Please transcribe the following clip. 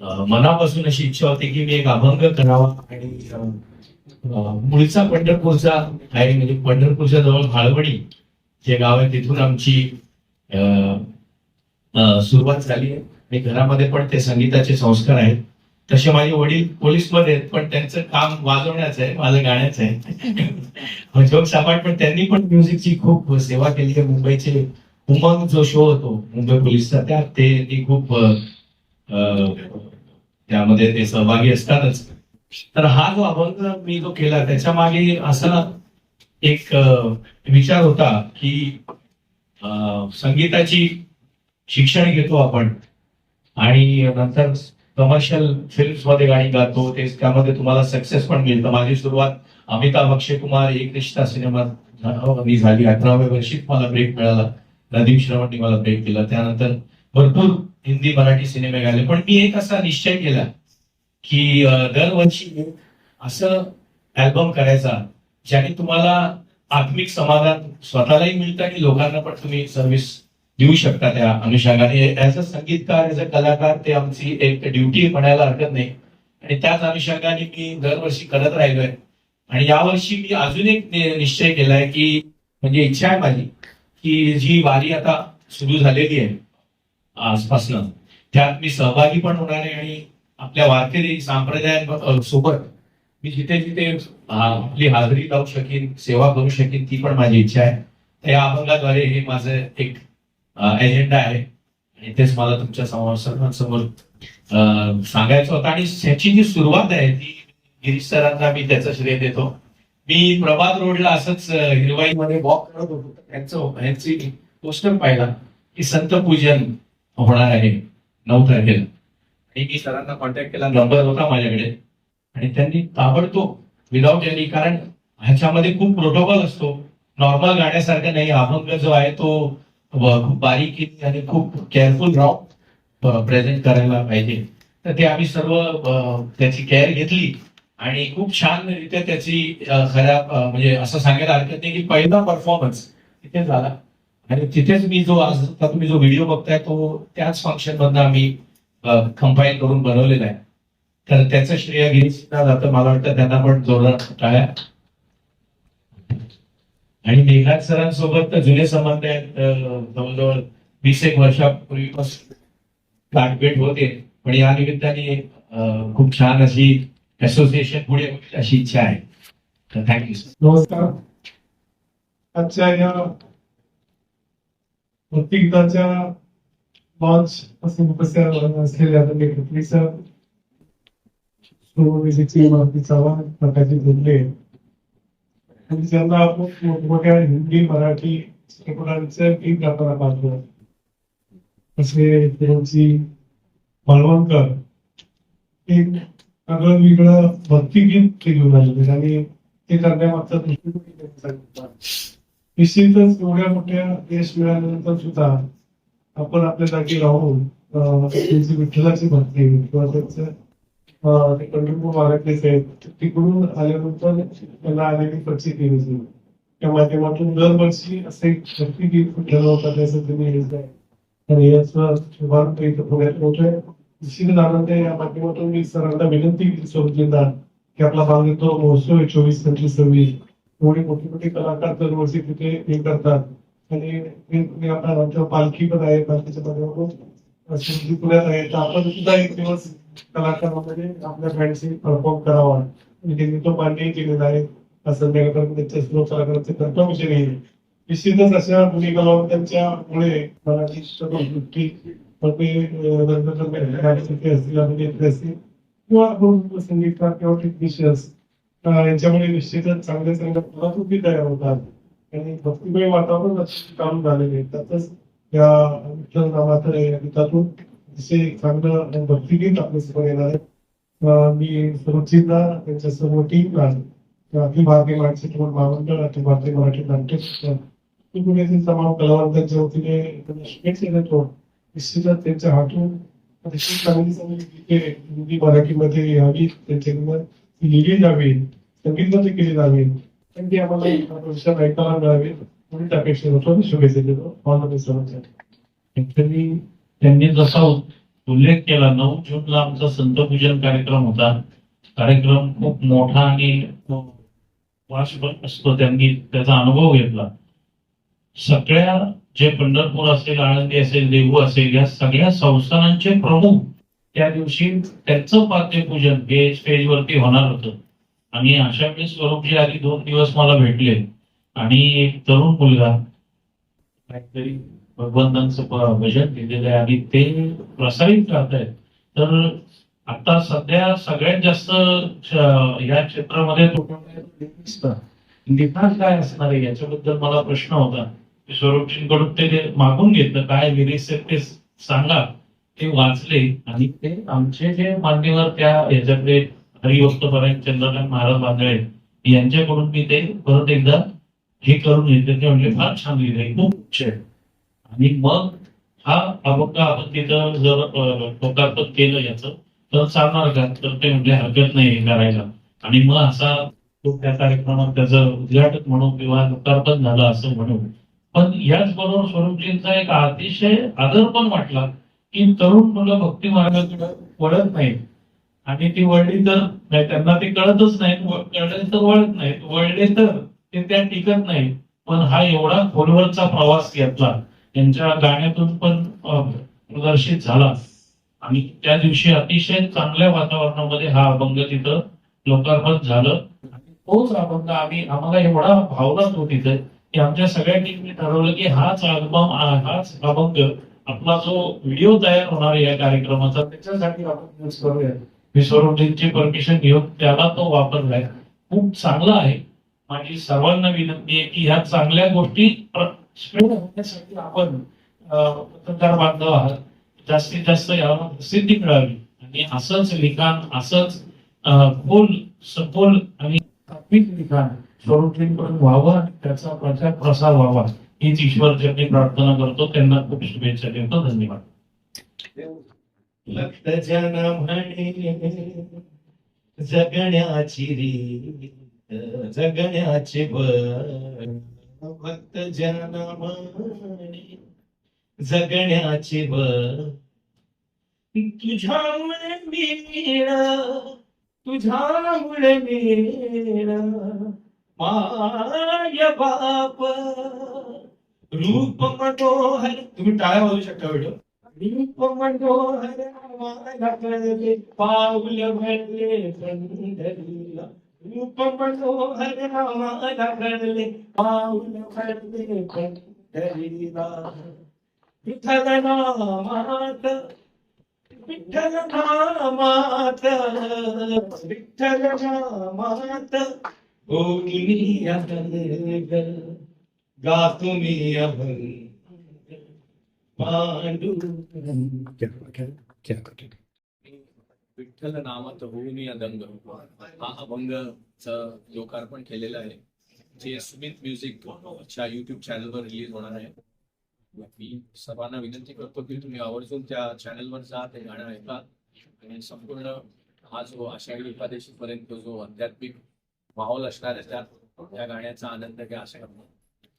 मनापासून अशी इच्छा होती की मी एक अभंग करावा. आणि अं, पंढरपूरचा आहे म्हणजे पंढरपूरच्या जवळ भाळवणी जे गाव आहे. तिथून आमची सुरुवात झाली आहे. आणि घरामध्ये पण ते संगीताचे संस्कार आहेत. तसे माझे वडील पोलीसमध्ये आहेत पण त्यांचं काम वाजवण्याचं आहे माझं गाण्याचं आहे. जोग सापाट पण त्यांनी पण म्युझिकची खूप सेवा केली आहे. मुंबईचे उमंग जो शो होतो मुंबई पोलीसचा त्यात ते खूप त्यामध्ये ते सहभागी असतातच. तर हा जो अभंग मी जो केला त्याच्यामागे असा एक विचार होता की संगीताची शिक्षण घेतो आपण आणि नंतर कमर्शियल फिल्म्समध्ये गाणी गातो ते त्यामध्ये तुम्हाला सक्सेस पण मिळतं. माझी सुरुवात अमिताभ अक्षय कुमार एक रिश्ता सिनेमात मी झाली अठराव्या वर्षीच मला ब्रेक मिळाला. नदीम श्रवणनी मला ब्रेक दिला. त्यानंतर भरपूर हिंदी मराठी सिनेमे गायले. पण मी एक असा निश्चय केला की दरवर्षी असं अल्बम करायचा ज्याने तुम्हाला आत्मिक समाधान स्वतःलाही मिळतं आणि लोकांना पण तुम्ही सर्व्हिस देऊ शकता त्या अनुषंगाने. ऍज अ संगीतकार ऍज अ कलाकार ते आमची एक ड्युटी म्हणायला हरकत नाही. आणि त्याच अनुषंगाने मी दरवर्षी करत राहिलोय. आणि यावर्षी मी अजून एक निश्चय केलाय की म्हणजे इच्छा आहे माझी की जी वारी आता सुरू झालेली आहे आजपासनं. त्यात मी सहभागी पण होणार आहे आणि आपल्या वारकरी संप्रदाया सोबत मी जिथे जिथे आपली हाजरी लावू शकेन सेवा करू शकेन ती पण माझी इच्छा आहे. तर या अभंगाद्वारे हे माझं एक एजेंडा आहे. आणि तेच मला तुमच्यासमोर सर्वांसमोर सांगायचं होतं. आणि ह्याची जी सुरुवात आहे ती गिरीश सरांना मी त्याचं श्रेय देतो. मी प्रभात रोडला असंच हिरवाईमध्ये वॉक करत होतो. त्यांचं ह्यांची पोस्टर पाहिला की संत पूजन. होणार आहे नऊ तारखेला आणि मी सरांना कॉन्टॅक्ट केला नंबर होता माझ्याकडे. आणि त्यांनी ताबडतोब विदाऊट एनी कारण ह्याच्यामध्ये खूप प्रोटोकॉल असतो. नॉर्मल गाण्यासारखा नाही अभंग जो आहे तो खूप बारीकी आणि खूप केअरफुल राहून प्रेझेंट करायला पाहिजे. तर ते आम्ही सर्व त्याची केअर घेतली. आणि खूप छान रित्या त्याची खऱ्या म्हणजे असं सांगायला हरकत नाही की पहिला परफॉर्मन्स तिथे झाला. आणि तिथेच मी जो आज आता तुम्ही जो व्हिडिओ बघताय तो त्याच फंक्शन मधनं आम्ही कंपाईल करून बनवलेला आहे. तर त्याचं श्रेय गिरीशला जातं मला वाटतं त्यांना पण जोरदार टाळ्या आणि मेघात सरांसोबत तर जुने संबंध आहेत जवळजवळ वीस एक वर्षापूर्वीपासून गाठभेट होते. पण या निमित्ताने खूप छान अशी असोसिएशन पुढे अशी इच्छा आहे. तर थँक्यू नमस्कार. आजच्या या प्रत्येकदाच्या लॉन्च पासून उपस्थित असलेल्या आदरणीय पृथ्वी सर सुरविजेची मारुती प्रकाशित झुंबे आणि त्यांना आपण मोठमोठ्या हिंदी मराठी चित्रपटांचं गीत गाताना पाहतो. तसे त्यांची बळवंकर एक वेगळं वेगळं भक्तिगीत ते घेऊन आले आणि ते करण्यामागचा दृष्टिकोन त्यांनी सांगितला निश्चितच एवढ्या मोठ्या यश मिळाल्यानंतर सुद्धा आपण आपल्या जागी राहून त्यांची विठ्ठलाची भक्ती किंवा त्यांचं ते पंढरपूर मागातलेच आहेत तिकडून आल्यानंतर त्यांना आलेली परिस्थिती होती त्या माध्यमातून दरवर्षी असे भक्तिगीत विठ्ठल करण्याचं तुम्ही योजना आहे आणि याचं शुभारंभ इथं पुण्यात होतोय. निश्चित आनंद या माध्यमातून मी सरांना विनंती केली स्वरूपजींना की आपला भाग येतो महोत्सव आहे चोवीस पंचवीस सव्वीस. एवढे मोठे मोठे कलाकार दरवर्षी तिथे हे करतात. आणि हे- हे आमच्या पालखी पण आहे पालखीच्या माध्यमातून शिवजी पुण्यात आहे तर आपण सुद्धा एक दिवस कलाकारामध्ये आपल्या फ्रेंडशी परफॉर्म करावा. आणि त्यांनी तो मान्यही केलेला आहे असं त्यांच्या श्लोक कलाकारांचे कर्तव्य नाही निश्चितच अशा मुली कलावंतांच्या मुळे मराठी चित्रपटसृष्टी रंगकर्मी म्हणजे, असतील अभिनेत्री असतील किंवा संगीतकार किंवा टेक्निशियन्स यांच्यामुळे निश्चितच चांगल्या चांगल्या कलाकृती तयार होतात. आणि भक्तिमय वातावरण काम झालेले त्यातच या विठ्ठल नामातर या गीतातून अतिशय चांगलं भक्तिगीत आपल्यासमोर येणार आहे. मी सरोजींना त्यांच्या सर्व टीमला अखिल भारतीय मराठी चित्रपट महामंडळ अखिल भारतीय मराठी नाट्य पुण्यातील तमाम कलावंतांच्या वतीने शुभेच्छा देतो. निश्चितच त्यांच्या हातून अतिशय चांगली चांगली गीते हिंदी मराठीमध्ये यावी त्यांच्याकडून लिहिली जावी संगीतबद्ध केली जावी? आणि ती आम्हाला भविष्यात ऐकायला मिळावी म्हणून अपेक्षा होतो आणि शुभेच्छा देतो ऑल ऍक्च्युली त्यांनी जसा उल्लेख केला नऊ जूनला आमचा संतपूजन कार्यक्रम होता. कार्यक्रम खूप मोठा आणि वर्षभर असतो त्यांनी त्याचा अनुभव घेतला. सगळ्या जे पंढरपूर असेल आळंदी असेल देहू असेल या सगळ्या संस्थानांचे प्रमुख त्या दिवशी त्यांचं पाद्यपूजन हे स्टेजवरती होणार होतं. आणि अशा वेळेस स्वरूपजी आधी दोन दिवस मला भेटले. आणि एक तरुण मुलगा काहीतरी भगवंतांचं भजन लिहिलेलं आहे आणि ते प्रसारित करतायत. तर आता सध्या सगळ्यात जास्त या क्षेत्रामध्ये निकाल काय असणार आहे? याच्याबद्दल मला प्रश्न होता. स्वरूपजींकडून ते मागून घेतलं काय लिरिक्स आहेत ते सांगा. ते वाचले आणि ते आमचे जे मान्यवर त्या याच्यातले हरिभक्त परायण चंद्रकांत महाराज बांधळे यांच्याकडून मी ते परत एकदा हे करून घेतले ते म्हणजे फार छान लिहिले खूप उच्च आहे. आणि मग हा अभंग आपण तिथं जर लोकार्पण केलं याचं तर चालणार का? तर ते म्हणजे हरकत नाही करायला. आणि मग असा तो त्या कार्यक्रमात त्याचं उद्घाटन म्हणू किंवा लोकार्पण झालं असं म्हणू पण याचबरोबर स्वरूपजींचा एक अतिशय आदर पण वाटला की तरुण मुलं भक्ती मार्गाकडे वळत नाही आणि ती वळली तर नाही त्यांना ते कळतच नाही कळले तर वळत नाही. वळले तर ते त्या टिकत नाही. पण हा एवढा खोलवरचा प्रवास घेतला. त्यांच्या गाण्यातून पण प्रदर्शित झाला. आणि त्या दिवशी अतिशय चांगल्या वातावरणामध्ये हा अभंग तिथं लोकार्पण झालं. आणि तोच अभंग आम्ही आम्हाला एवढा भावला तो तिथे की आमच्या सगळ्या टीमने ठरवलं की हाच अल्बम हाच अभंग आपला जो व्हिडिओ तयार होणार या कार्यक्रमाचा त्याच्यासाठी आपण यूज करूया. विश्वरूपजींची परमिशन घेऊन त्याला तो वापरलाय. खूप चांगला आहे. माझी सर्वांना विनंती आहे की ह्या चांगल्या गोष्टी स्प्रेड होण्यासाठी आपण पत्रकार बांधव आहात. जास्तीत जास्त याला प्रसिद्धी मिळावी. आणि असंच लिखाण असंच खोल सखोल आणि तात्विक लिखाण स्वरूपजींकडून व्हावं आणि त्याचा प्रचार प्रसार व्हावा. हीच ईश्वर प्रार्थना करतो. त्यांना खूप शुभेच्छा देतो. धन्यवाद. भक्त जन म्हणे जगण्याची रीत जगण्याचे भक्त जन म्हणे जगण्याचे ब तुझ्यामुळे मीळ तुझ्यामुळे मिळा. माय बाप रूप मनोहर तुम्ही टाळ्या वाजवू शकता व्हिडिओ? रूप मनोहर आम्हाला कळले पाऊल भरले पंढरीला रूप मनोहर आम्हाला कळले पाऊल पांडू विठ्ठल नामात होऊन या दंग हा अभंगच लोकार्पण केलेलं आहे जे सुमित म्युझिक च्या युट्यूब चॅनलवर रिलीज होणार आहे मी सर्वांना विनंती करतो की तुम्ही आवर्जून त्या चॅनलवर जा ते गाणं ऐका आणि संपूर्ण हा. जो आषाढी एकादशी पर्यंत जो आध्यात्मिक माहोल असणार आहे त्यात त्या गाण्याचा आनंद घ्या असं करतो